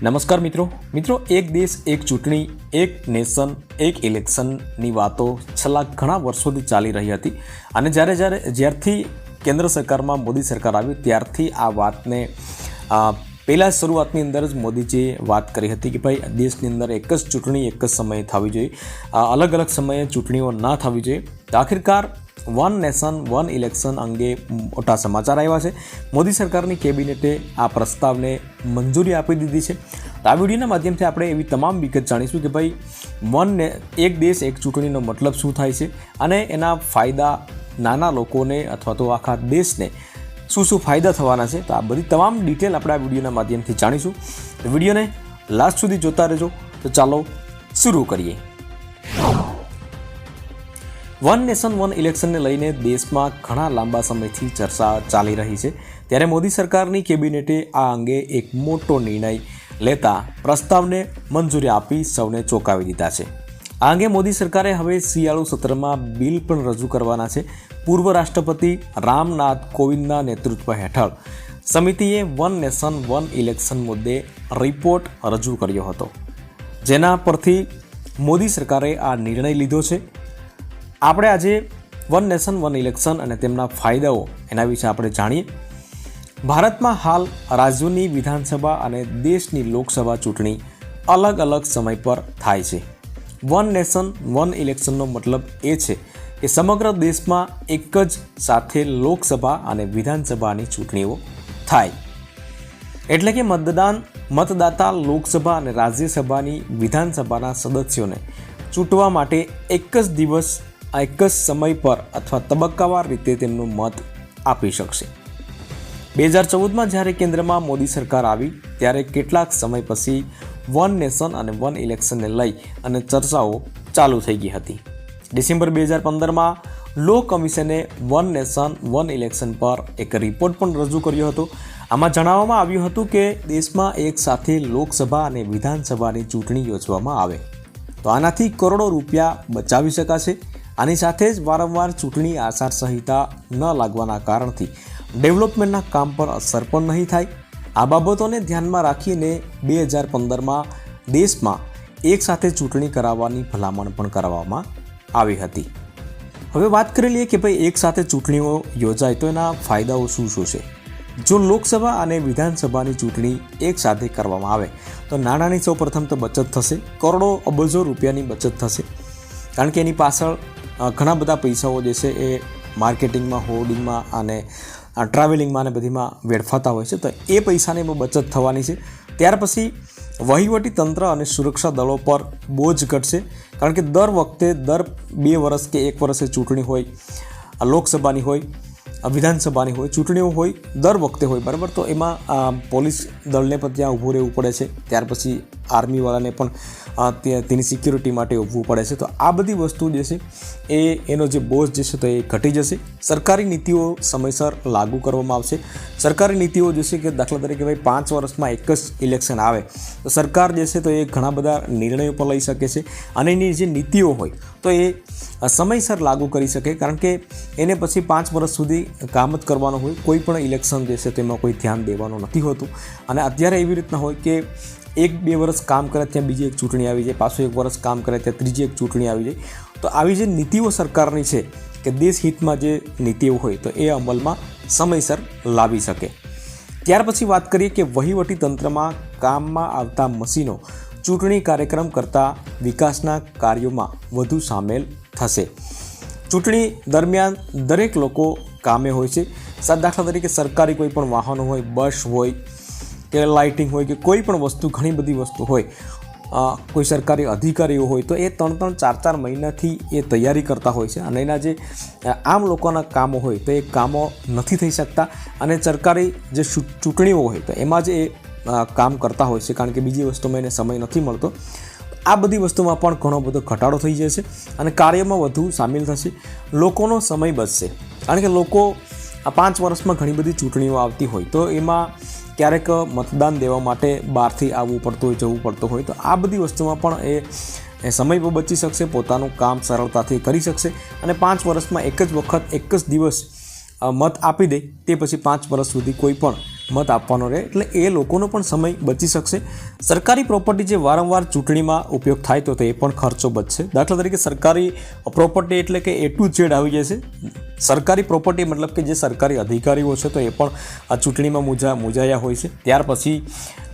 નમસ્કાર મિત્રો. મિત્રો, એક દેશ, એક ચૂંટણી, એક નેશન, એક ઇલેક્શનની વાતો છેલ્લા ઘણા વર્ષોથી ચાલી રહી હતી અને જ્યારે જ્યારે, જ્યારથી કેન્દ્ર સરકારમાં મોદી સરકાર આવી ત્યારથી આ વાતને પહેલાં શરૂઆતની અંદર જ મોદીજીએ વાત કરી હતી કે ભાઈ, દેશની અંદર એક જ ચૂંટણી, એક જ સમયે થવી જોઈએ. અલગ અલગ સમયે ચૂંટણીઓ ના થવી જોઈએ. આખિરકાર વન નેશન, વન ઇલેક્શન અંગે મોટા સમાચાર આવ્યા છે. મોદી સરકારની કેબિનેટે આ પ્રસ્તાવને મંજૂરી આપી દીધી છે. તો આ વિડીયોના માધ્યમથી આપણે એવી તમામ વિગત જાણીશું કે ભાઈ, વન ને, એક દેશ, એક ચૂંટણીનો મતલબ શું થાય છે અને એના ફાયદા નાના લોકોને અથવા તો આખા દેશને શું શું ફાયદા થવાના છે. તો આ બધી તમામ ડિટેલ આપણે આ વિડીયોના માધ્યમથી જાણીશું. વિડીયોને લાસ્ટ સુધી જોતા રહેજો. તો ચાલો, શરૂ કરીએ. વન નેશન વન ઇલેક્શનને લઈને દેશમાં ઘણા લાંબા સમયથી ચર્ચા ચાલી રહી છે. ત્યારે મોદી સરકારની કેબિનેટે આ અંગે એક મોટો નિર્ણય લેતા પ્રસ્તાવને મંજૂરી આપી સૌને ચોંકાવી દીધા છે. આ અંગે મોદી સરકારે હવે શિયાળુ સત્રમાં બિલ પણ રજૂ કરવાના છે. પૂર્વ રાષ્ટ્રપતિ રામનાથ કોવિંદના નેતૃત્વ હેઠળ સમિતિએ વન નેશન વન ઇલેક્શન મુદ્દે રિપોર્ટ રજૂ કર્યો હતો. જેના પરથી મોદી સરકારે આ નિર્ણય લીધો છે. આપણે આજે વન નેશન, વન ઇલેક્શન અને તેમના ફાયદાઓ એના વિશે આપણે જાણીએ. ભારતમાં હાલ રાજ્યોની વિધાનસભા અને દેશની લોકસભા ચૂંટણી અલગ અલગ સમય પર થાય છે. વન નેશન, વન ઇલેક્શનનો મતલબ એ છે કે સમગ્ર દેશમાં એક જ સાથે લોકસભા અને વિધાનસભાની ચૂંટણીઓ થાય. એટલે કે મતદાન, મતદાતા લોકસભા અને રાજ્યસભાની વિધાનસભાના સદસ્યોને ચૂંટવા માટે એક જ દિવસ આ એક જ સમય પર અથવા તબક્કાવાર રીતે તેમનું મત આપી શકશે. બે હજાર ચૌદમાં જ્યારે કેન્દ્રમાં મોદી સરકાર આવી, ત્યારે કેટલાક સમય પછી વન નેશન અને વન ઇલેક્શનને લઈ અને ચર્ચાઓ ચાલુ થઈ ગઈ હતી. ડિસેમ્બર બે હજાર પંદરમાં લો કમિશને વન નેશન, વન ઇલેક્શન પર એક રિપોર્ટ પણ રજૂ કર્યો હતો. આમાં જણાવવામાં આવ્યું હતું કે દેશમાં એક સાથે લોકસભા અને વિધાનસભાની ચૂંટણી યોજવામાં આવે. તો આનાથી કરોડો રૂપિયા બચાવી શકાશે. આની સાથે જ વારંવાર ચૂંટણી આચારસંહિતા ન લાગવાના કારણથી ડેવલપમેન્ટના કામ પર અસર પણ નહીં થાય. આ બાબતોને ધ્યાનમાં રાખીને બે હજાર પંદરમાં દેશમાં એક સાથે ચૂંટણી કરાવવાની ભલામણ પણ કરવામાં આવી હતી. હવે વાત કરી લઈએ કે ભાઈ એક સાથે ચૂંટણીઓ યોજાય તો એના ફાયદાઓ શું શું છે? જો લોકસભા અને વિધાનસભાની ચૂંટણી એક સાથે કરવામાં આવે, તો નાણાંની સૌ પ્રથમ તો બચત થશે. કરોડો અબજો રૂપિયાની બચત થશે. કારણ કે એની પાછળ ઘણા બધા પૈસાઓ જે છે એ માર્કેટિંગમાં, હોર્ડિંગમાં અને ટ્રાવેલિંગમાં અને બધીમાં વેડફાતા હોય છે. તો એ પૈસાની બચત થવાની છે. ત્યાર પછી વહીવટી તંત્ર અને સુરક્ષા દળો પર બોજ ઘટશે. કારણ કે દર વખતે, દર બે વર્ષ કે એક વર્ષે ચૂંટણી હોય લોકસભાની હોય વિધાનસભાની હોય, ચૂંટણીઓ હોય, દર વખતે હોય, બરાબર? તો એમાં પોલીસ દળને પણ ત્યાં ઊભું રહેવું પડે છે. ત્યાર પછી આર્મીવાળાને પણ તેની સિક્યુરિટી માટે ઊભવું પડે છે. તો આ બધી વસ્તુ જે છે, એ એનો જે બોજ જે છે તો એ ઘટી જશે. સરકારી નીતિઓ સમયસર લાગુ કરવામાં આવશે. સરકારી નીતિઓ જે છે કે દાખલા તરીકે ભાઈ પાંચ વર્ષમાં એક જ ઇલેક્શન આવે. તો સરકાર જે છે તો એ ઘણા બધા નિર્ણયો પણ લઈ શકે છે અને એની જે નીતિઓ હોય તો એ સમયસર લાગુ કરી શકે. કારણ કે એને પછી પાંચ વર્ષ સુધી કામ જ કરવાનું હોય. કોઈ પણ ઇલેક્શન જે છે તેમાં કોઈ ધ્યાન દેવાનું નથી હોતું. અને અત્યારે એવી રીતના હોય કે એક બે વર્ષ કામ કરે ત્યાં બીજી એક ચૂંટણી આવી જાય, પાછું એક વર્ષ કામ કરે ત્યાં ત્રીજી એક ચૂંટણી આવી જાય. તો આવી જે નીતિઓ સરકારની છે કે દેશ હિતમાં જે નીતિઓ હોય તો એ અમલમાં સમયસર લાવી શકે. ત્યાર પછી વાત કરીએ કે વહીવટી તંત્રમાં કામમાં આવતા મશીનો ચૂંટણી કાર્યક્રમ કરતાં વિકાસના કાર્યોમાં વધુ સામેલ થશે. ચૂંટણી દરમિયાન દરેક લોકો કામે હોય છે. દાખલા તરીકે સરકારી કોઈ પણ વાહનો હોય, બસ હોય કે લાઇટિંગ હોય કે કોઈ પણ વસ્તુ, ઘણી બધી વસ્તુ હોય કોઈ સરકારી અધિકારીઓ હોય, તો એ ત્રણ ત્રણ ચાર ચાર મહિનાથી એ તૈયારી કરતા હોય છે. અને એના જે આમ લોકોના કામો હોય, તો એ કામો નથી થઈ શકતા. અને સરકારી જે ચૂંટણીઓ હોય, તો એમાં જ એ કામ કરતા હોય છે, કારણ કે બીજી વસ્તુમાં એને સમય નથી મળતો. આ બધી વસ્તુમાં પણ ઘણો બધો ઘટાડો થઈ જશે અને કાર્યમાં વધુ સામેલ થશે. લોકોનો સમય બચશે. કારણ કે લોકો આ પાંચ વર્ષમાં ઘણી બધી ચૂંટણીઓ આવતી હોય, તો એમાં ક્યારેક મતદાન દેવા માટે બહારથી આવવું પડતું હોય, જવું પડતું હોય, તો આ બધી વસ્તુમાં પણ એ એ સમય પર બચી શકશે, પોતાનું કામ સરળતાથી કરી શકશે અને પાંચ વર્ષમાં એક જ વખત, એક જ દિવસ મત આપી દે તે પછી પાંચ વર્ષ સુધી કોઈ પણ મત આપવાનો રહે, એટલે એ લોકોનો પણ સમય બચી શકશે. સરકારી પ્રોપર્ટી જે વારંવાર ચૂંટણીમાં ઉપયોગ થાય તો તે પણ ખર્ચો બચશે. દાખલા તરીકે સરકારી પ્રોપર્ટી એટલે કે એ ટુ ઝેડ આવી જશે. સરકારી પ્રોપર્ટી મતલબ કે જે સરકારી અધિકારીઓ છે તો એ પણ આ ચૂંટણીમાં મૂજા મૂજાયા હોય છે. ત્યાર પછી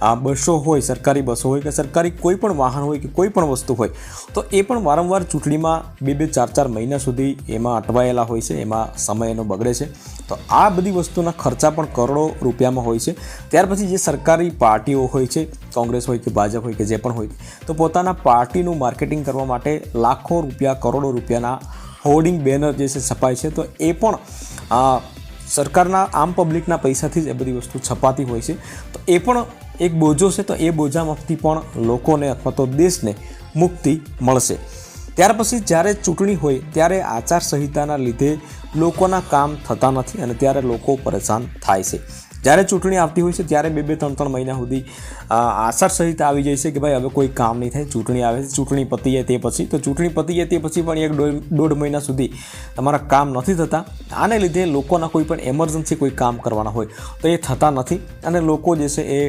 આ બસો હોય, સરકારી બસો હોય કે સરકારી કોઈ પણ વાહન હોય કે કોઈ પણ વસ્તુ હોય, તો એ પણ વારંવાર ચૂંટણીમાં બે બે, ચાર ચાર મહિના સુધી એમાં અટવાયેલા હોય છે, એમાં સમય એનો બગડે છે. તો આ બધી વસ્તુના ખર્ચા પણ કરોડો રૂપિયામાં હોય છે. ત્યાર પછી જે સરકારી પાર્ટીઓ હોય છે, કોંગ્રેસ હોય કે ભાજપ હોય કે જે પણ હોય, તો પોતાના પાર્ટીનું માર્કેટિંગ કરવા માટે લાખો રૂપિયા, કરોડો રૂપિયાના હોર્ડિંગ બેનર જે છે છપાય છે, તો એ પણ સરકારના આમ પબ્લિકના પૈસાથી જ એ બધી વસ્તુ છપાતી હોય છે. તો એ પણ એક બોજો છે તો એ બોજામાંથી પણ લોકોને અથવા તો દેશને મુક્તિ મળશે. ત્યાર પછી જ્યારે ચૂંટણી હોય ત્યારે આચારસંહિતાના લીધે લોકોના કામ થતા નથી અને ત્યારે લોકો પરેશાન થાય છે. જ્યારે ચૂંટણી આવતી હોય છે, ત્યારે બે બે ત્રણ ત્રણ મહિના સુધી આસાર સહિત આવી જાય છે કે ભાઈ હવે કોઈ કામ નહીં થાય, ચૂંટણી આવે છે, ચૂંટણી પતી જાય તે પછી. તો ચૂંટણી પતી જાય તે પછી પણ એક દોઢ મહિના સુધી તમારા કામ નથી થતા. આને લીધે લોકોના કોઈ પણ એમરજન્સી કોઈ કામ કરવાના હોય તો એ થતા નથી. અને લોકો જે છે એ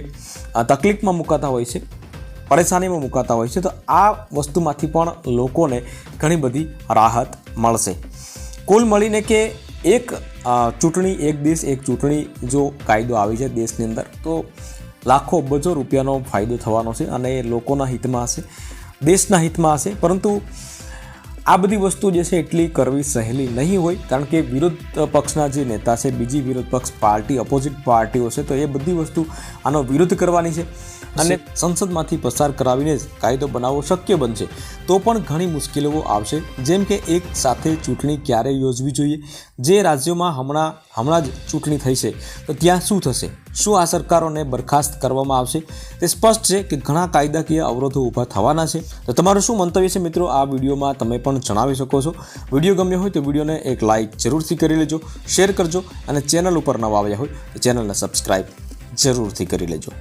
તકલીફમાં મુકાતા હોય છે, પરેશાનીમાં મુકાતા હોય છે. તો આ વસ્તુમાંથી પણ લોકોને ઘણી બધી રાહત મળશે. કુલ મળીને કે એક ચૂંટણી, એક દેશ, એક ચૂંટણી જો કાયદો આવી જાય દેશની અંદર, તો લાખો અબજો રૂપિયાનો ફાયદો થવાનો છે અને એ લોકોના હિતમાં હશે, દેશના હિતમાં હશે. પરંતુ આ બધી વસ્તુ જે છે એટલી કરવી સહેલી નહીં હોય કારણ કે વિરોધ પક્ષના જે નેતા છે બીજી વિરોધ પક્ષ પાર્ટી ઓપોઝિટ પાર્ટીઓ છે તો એ બધી વસ્તુ આનો વિરોધ કરવાની છે અને સંસદમાંથી પસાર કરાવીને જ કાયદો બનાવવો શક્ય બનશે. તો પણ ઘણી મુશ્કેલીઓ આવશે. જેમ કે એક સાથે ચૂંટણી ક્યારે યોજવી જોઈએ? જે રાજ્યોમાં હમણાં હમણાં જ ચૂંટણી થઈ છે તો ત્યાં શું થશે? શું આ સરકારોને બરખાસ્ત કરવામાં આવશે? તે સ્પષ્ટ છે કે ઘણા કાયદાકીય અવરોધો ઊભા થવાના છે. તો તમારું શું મંતવ્ય છે મિત્રો? આ વિડીયોમાં તમે પણ જણાવી શકો છો. વીડિયો ગમ્યો હોય તો વિડીયોને એક લાઇક જરૂરથી કરી લેજો, શેર કરજો અને ચેનલ ઉપર નવા આવ્યા હોય તો ચેનલને સબસ્ક્રાઈબ જરૂરથી કરી લેજો.